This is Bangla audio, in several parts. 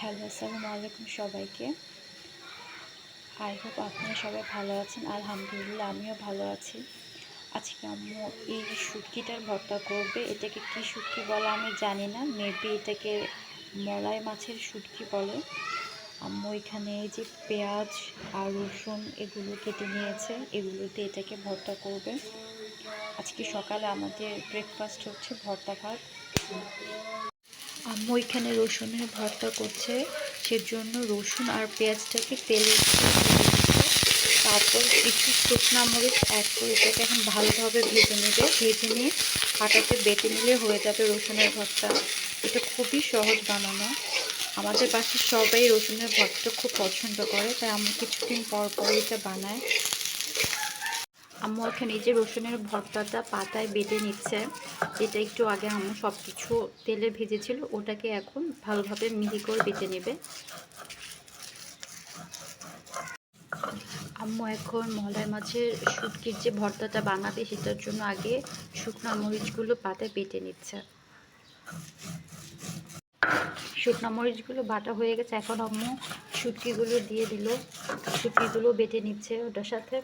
হ্যালো, আসসালামু আলাইকুম সবাইকে। আই হোপ আপনারা সবাই ভালো আছেন। আলহামদুলিল্লাহ, আমিও ভালো আছি। আজকে আম্মু এই শুটকিটার ভর্তা করবে, এটাকে কি শুটকি বলে আমি জানি না। মেবি এটাকে মলাই মাছের শুটকি বলে। আম্মু এখানে এই যে পেঁয়াজ আর রসুন এগুলো কেটে নিয়েছে, এগুলোতে এটাকে ভর্তা করবে। আজকে সকালে আমাদের ব্রেকফাস্ট হচ্ছে ভর্তা ভাত। আম্মু এখানে রসুনের ভর্তা করছে। সেজন্য রসুন আর পেঁয়াজটাকে তেলে তারপর কিছু শুকনা মরিচ অ্যাড করে এটাকে এখন ভালোভাবে ভেজে নেবে। ভেজে নিয়ে আটাতে বেটে নিলে হয়ে যাবে রসুনের ভর্তা। এটা খুবই সহজ বানানো। আমাদের বাসায় সবাই রসুনের ভর্তা খুব পছন্দ করে, তাই আমি কিছুদিন পর পর এটা বানাই আম্মু এখানে এই যে রসুনের ভর্তাটা পাতায় বেটে নিচ্ছে, যেটা একটু আগে আম্মু সব কিছু তেলে ভেজেছিল, ওটাকে এখন ভালোভাবে মিহি করে বেটে নেবে। আম্মু এখন মলাই মাছের শুটকির যে ভর্তাটা বানাবে, সেটার জন্য আগে শুকনো মরিচগুলো পাতায় বেটে নিচ্ছে। শুকনো মরিচগুলো বাটা হয়ে গেছে, এখন আম্মু শুটকিগুলো দিয়ে দিল, শুটকিগুলো বেটে নিচ্ছে ওটার সাথে।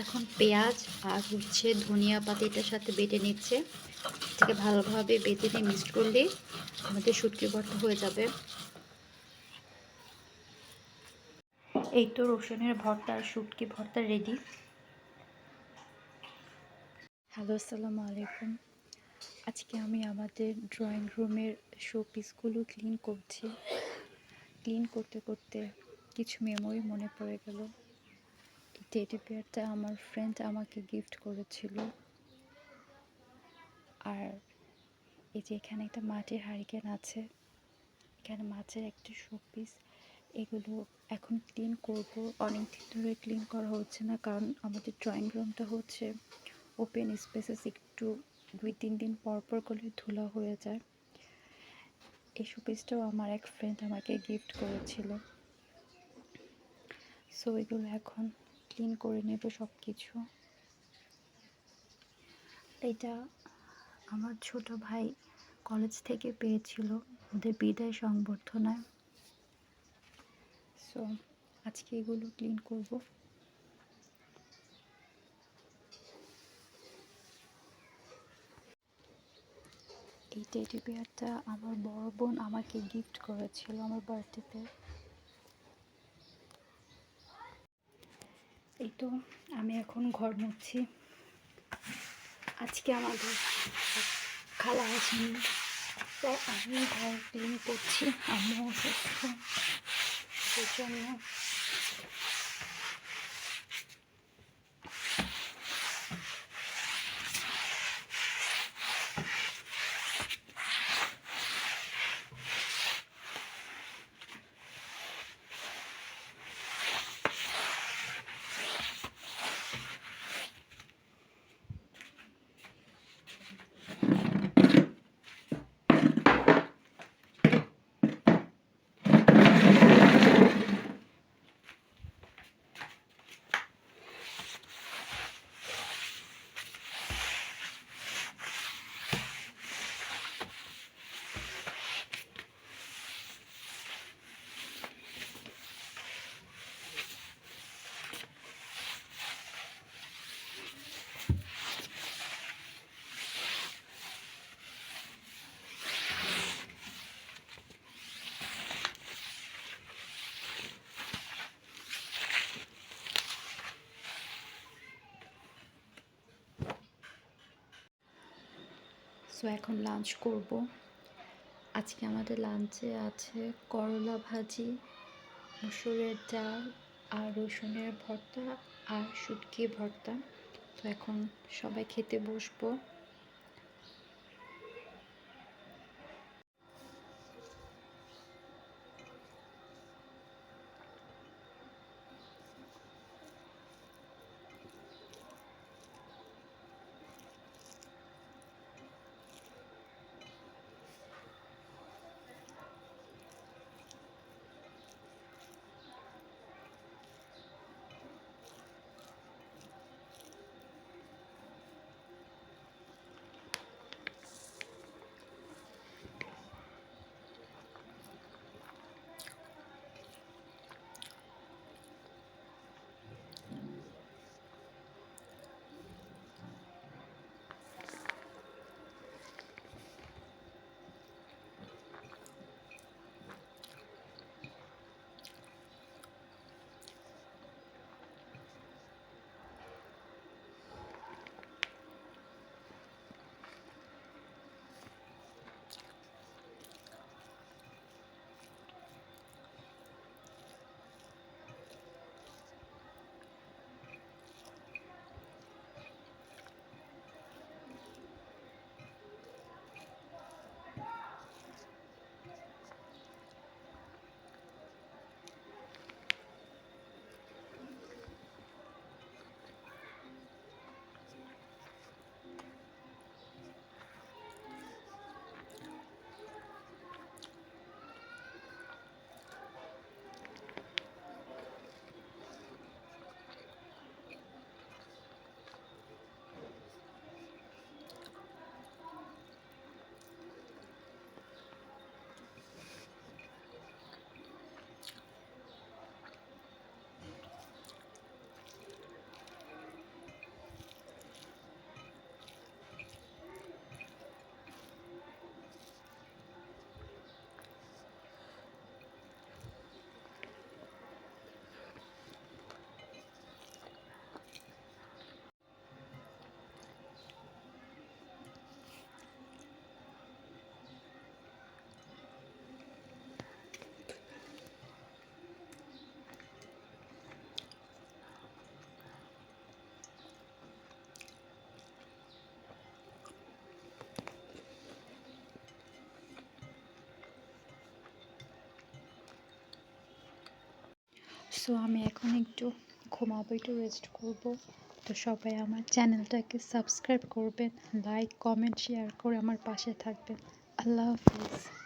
এখন পেঁয়াজ আর হচ্ছে ধনিয়া পাতা এটার সাথে বেটে নিচ্ছে। এটাকে ভালোভাবে বেটে নিয়ে মিক্সড করলে আমাদের শুটকি ভর্তা হয়ে যাবে। এই তো রসুনের ভর্তা আর শুটকি ভর্তা রেডি হ্যালো আসসালামু আলাইকুম। আজকে আমি আমাদের ড্রয়িং রুমের শো পিসগুলো ক্লিন করছি। ক্লিন করতে করতে কিছু মেমোরি মনে পড়ে গেল। টেডি বিয়ারটা আমার ফ্রেন্ড আমাকে গিফট করেছিল। আর এই যে এখানে একটা মাটির হারিকেন আছে, এখানে মাছের একটা শোপিস এগুলো এখন ক্লিন করব। অনেক দিন ধরে ক্লিন করা হচ্ছে না কারণ আমাদের ড্রয়িং রুমটা হচ্ছে ওপেন স্পেসেস একটু দুই, তিন দিন পর পর করলে ধুলা হয়ে যায়। এই শোপিসটাও আমার এক ফ্রেন্ড আমাকে গিফট করেছিল। সো এগুলো এখন ক্লিন করে নেব সব কিছু এটা আমার ছোট ভাই কলেজ থেকে পেয়েছিল, ওদের বিদায় সংবর্ধনায় সো আজকে এগুলো ক্লিন করব। এই টেডি বিয়ারটা আমার বড় বোন আমাকে গিফট করেছিল আমার বার্থডেতে এই তো আমি এখন ঘর মুছছি। আজকে আমাদের খালা আসেনি, তাই আমি ঘর ক্লিন করছি, আমিও অসুস্থ। সেজন্য সো এখন লাঞ্চ করব। আজকে আমাদের লাঞ্চে আছে করলা ভাজি, মুসুরের ডাল আর রসুনের ভর্তা আর শুটকি ভর্তা। তো এখন সবাই খেতে বসবো। সো আমি এখন একটু ঘুমাবো, একটু রেস্ট করব। তো সবাই আমার চ্যানেলটাকে সাবস্ক্রাইব করবেন লাইক কমেন্ট শেয়ার করে আমার পাশে থাকবেন। আল্লাহ হাফিজ।